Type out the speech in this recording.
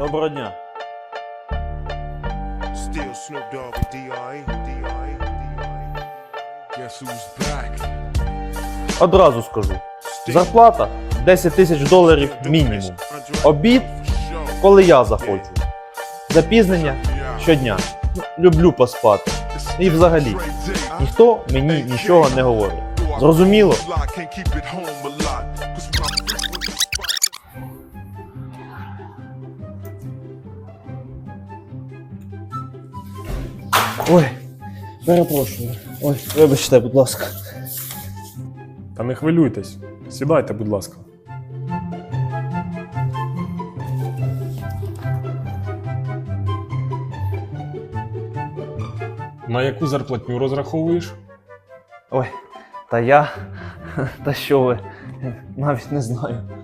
Доброго дня. Still Snoop Dogg D.I. D.I. D.I. Guess who's back? Одразу скажу. Зарплата 10 тисяч доларів мінімум. Обід, коли я захочу. Запізнення щодня. Ну, Люблю поспати. І взагалі, ніхто мені нічого не говорить. Зрозуміло? Ой, перепрошую. Ой, вибачте, будь ласка. Та не хвилюйтесь. Сідайте, будь ласка. На яку зарплатню розраховуєш? Ой, та я. Та що ви? Навіть не знаю.